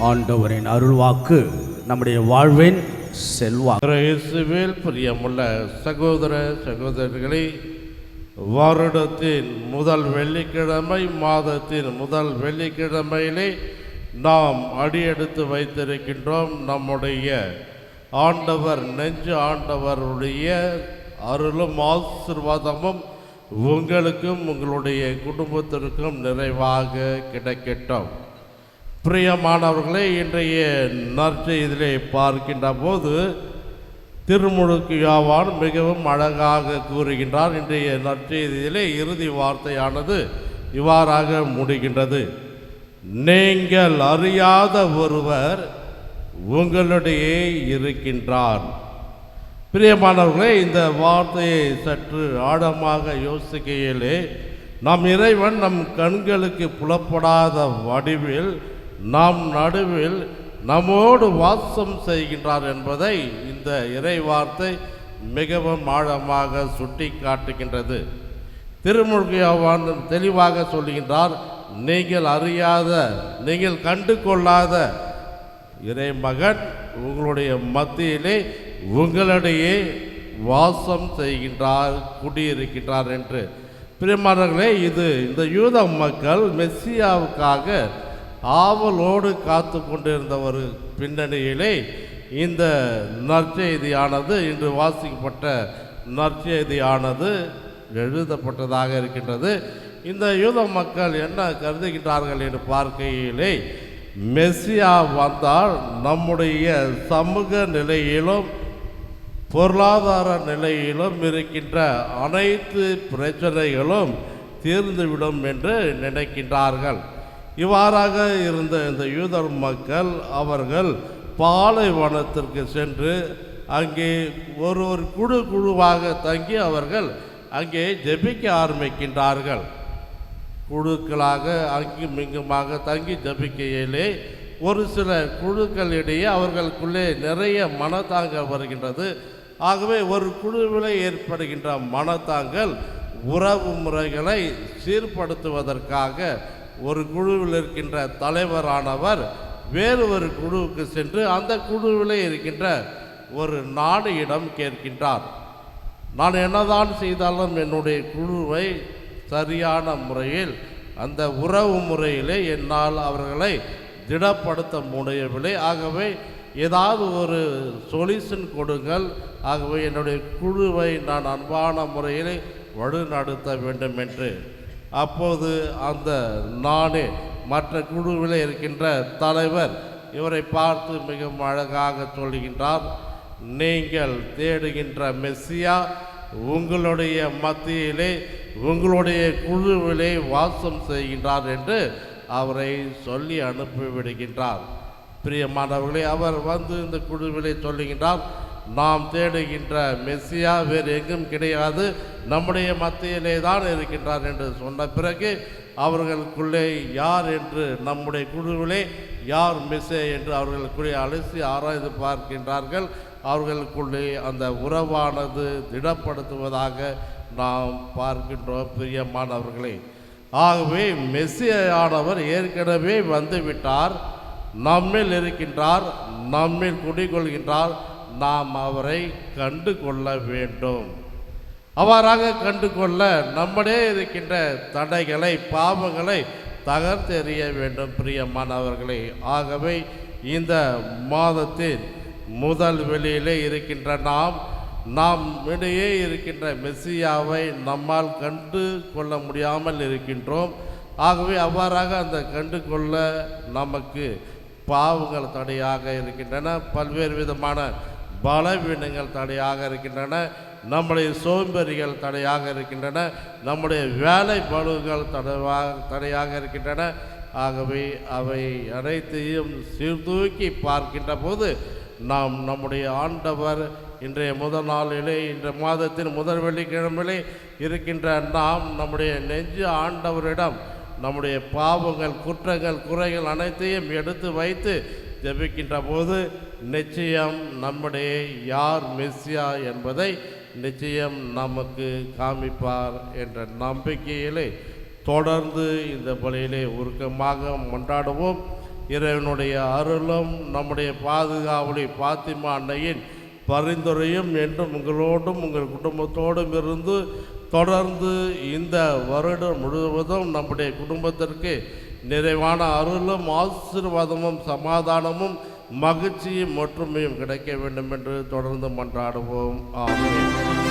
ஆண்டவரின் அருள்வாக்கு நம்முடைய வாழ்வின் செல்வாக்கு. பிரியமுள்ள சகோதர சகோதரர்களை வருடத்தின் முதல் வெள்ளிக்கிழமை மாதத்தின் முதல் வெள்ளிக்கிழமையிலே நாம் அடியெடுத்து வைத்திருக்கின்றோம் நம்முடைய ஆண்டவர் நெஞ்சு ஆண்டவருடைய அருளும் ஆசிர்வாதமும் உங்களுக்கும் உங்களுடைய குடும்பத்திற்கும் நிறைவாக கிடைக்கட்டும். பிரியமானவர்களே இன்றைய நற்செய்திலே பார்க்கின்ற போது திருமுழுக்கு யாவான் மிகவும் அழகாக கூறுகின்றார். இன்றைய நற்செய்தியிலே இறுதி வார்த்தையானது இவ்வாறாக முடிகின்றது. நீங்கள் அறியாத ஒருவர் உங்களிடையே இருக்கின்றார். பிரியமானவர்களே இந்த வார்த்தையை சற்று ஆழமாக யோசிக்கையிலே நம் இறைவன் நம் கண்களுக்கு புலப்படாத வடிவில் நம் நடுவில் நம்மோடு வாசம் செய்கின்றார் என்பதை இந்த இறை வார்த்தை மிகவும் ஆழமாக சுட்டி காட்டுகின்றது திருமுழுகையாவான் தெளிவாக சொல்லுகின்றார் நீங்கள் அறியாத நீங்கள் கண்டு கொள்ளாத இறைமகன் உங்களுடைய மத்தியிலே உங்களிடையே வாசம் செய்கின்றார் குடியிருக்கின்றார் என்று. பிரியமானவர்களே இது இந்த யூத மக்கள் மெஸ்ஸியாவுக்காக ஆவலோடு காத்து கொண்டிருந்த ஒரு பின்னணியிலே இந்த நற்செய்தியானது இன்று வாசிக்கப்பட்ட நற்செய்தியானது எழுதப்பட்டதாக இருக்கின்றது. இந்த யூத மக்கள் என்ன கருதுகின்றார்கள் என்று பார்க்கையிலே மெஸ்ஸியா வந்தால் நம்முடைய சமூக நிலையிலும் பொருளாதார நிலையிலும் இருக்கின்ற அனைத்து பிரச்சனைகளும் தீர்ந்துவிடும் என்று நினைக்கின்றார்கள். இவ்வாறாக இருந்த இந்த யூதர் மக்கள் அவர்கள் பாலைவனத்திற்கு சென்று அங்கே ஒரு ஒரு குழு குழுவாக தங்கி அவர்கள் அங்கே ஜெபிக்க ஆரம்பிக்கின்றார்கள். குழுக்களாக அங்கும் இங்குமாக தங்கி ஜபிக்கையிலே ஒரு சில குழுக்களிடையே அவர்களுக்குள்ளே நிறைய மனத்தாங்க வருகின்றது. ஆகவே ஒரு குழுவில் ஏற்படுகின்ற மனத்தாங்கள் உறவு முறைகளை சீர்படுத்துவதற்காக ஒரு குழுவில் இருக்கின்ற தலைவரானவர் வேறு ஒரு குழுவுக்கு சென்று அந்த குழுவில் இருக்கின்ற ஒரு நாணியிடம் கேட்கின்றார். நான் என்னதான் செய்தாலும் என்னுடைய குழுவை சரியான முறையில் அந்த உறவு முறையிலே என்னால் அவர்களை திடப்படுத்த முடியவில்லை. ஆகவே ஏதாவது ஒரு சொல்யூஷன் கொடுங்கள். ஆகவே என்னுடைய குழுவை நான் அன்பான முறையில் வழிநடத்த வேண்டும் என்று. அப்போது அந்த நானே மற்ற குழுவில் இருக்கின்ற தலைவர் இவரை பார்த்து மிகவும் அழகாக சொல்லுகின்றார் நீங்கள் தேடுகின்ற மெஸ்ஸியா உங்களுடைய மத்தியிலே உங்களுடைய குழுவிலே வாசம் செய்கின்றார் என்று அவரை சொல்லி அனுப்பிவிடுகின்றார். பிரியமானவர்களே அவர் வந்து இந்த குழுவிலே சொல்லுகின்றார் நாம் தேடுகின்ற மெஸ்ஸியா வேறு எங்கும் கிடையாது. நம்முடைய மத்தியிலே தான் இருக்கின்றார் என்று சொன்ன பிறகு அவர்களுக்குள்ளே யார் என்று நம்முடைய குழுவிலே யார் மெஸ்ஸே என்று அவர்களுக்குள்ளே அலசி ஆராய்ந்து பார்க்கின்றார்கள். அவர்களுக்குள்ளே அந்த உறவானது திடப்படுத்துவதாக நாம் பார்க்கின்றோம் பிரியமானவர்களே. ஆகவே மெஸ்ஸியானவர் ஏற்கனவே வந்துவிட்டார். நம்மில் இருக்கின்றார் நம்மில் குடிகொள்கின்றார். நாம் அவரை கண்டு கொள்ள வேண்டும். அவ்வாறாக கண்டு கொள்ள நம்முடைய இருக்கின்ற தடைகளை பாவங்களை தகர்த்தெறிய வேண்டும் பிரியமானவர்களே. ஆகவே இந்த மாதத்தின் முதல் வெளியிலே இருக்கின்ற நாம் நாம் இடையே இருக்கின்ற மெஸ்ஸியாவை நம்மால் கண்டு கொள்ள முடியாமல் இருக்கின்றோம். ஆகவே அவ்வாறாக அந்த கண்டு கொள்ள நமக்கு பாவங்கள் தடையாக இருக்கின்றன. பல்வேறு விதமான பலவீனங்கள் தடையாக இருக்கின்றன நம்முடைய சோம்பேறிகள் தடையாக இருக்கின்றன நம்முடைய வேலை பழுவுகள் தடவாக தடையாக இருக்கின்றன. ஆகவே அவை அனைத்தையும் சீர்தூக்கி பார்க்கின்ற போது நாம் நம்முடைய ஆண்டவர் இன்றைய முதல் நாளிலே இன்ற மாதத்தின் முதல் வெள்ளிக்கிழமையிலே இருக்கின்ற நாம் நம்முடைய நெஞ்சு ஆண்டவரிடம் நம்முடைய பாவங்கள் குற்றங்கள் குறைகள் அனைத்தையும் எடுத்து வைத்து ஜெபிக்கின்ற போது நிச்சயம் நம்முடைய யார் மெஸ்ஸியா என்பதை நிச்சயம் நமக்கு காமிப்பார் என்ற நம்பிக்கையிலே தொடர்ந்து இந்த பலியிலே உருக்கமாக மன்றாடுவோம். இறைவனுடைய அருளும் நம்முடைய பாதுகாவலி பாத்திமா அன்னையின் பரிந்துரையும் என்றும் உங்களோடும் உங்கள் குடும்பத்தோடும் இருந்து தொடர்ந்து இந்த வருடம் முழுவதும் நம்முடைய குடும்பத்திற்கு நிறைவான அருளும் ஆசீர்வாதமும் சமாதானமும் மகிழ்ச்சியும் ஒற்றுமையும் கிடைக்க வேண்டும் என்று தொடர்ந்து மன்றாடுவோம். ஆமாம்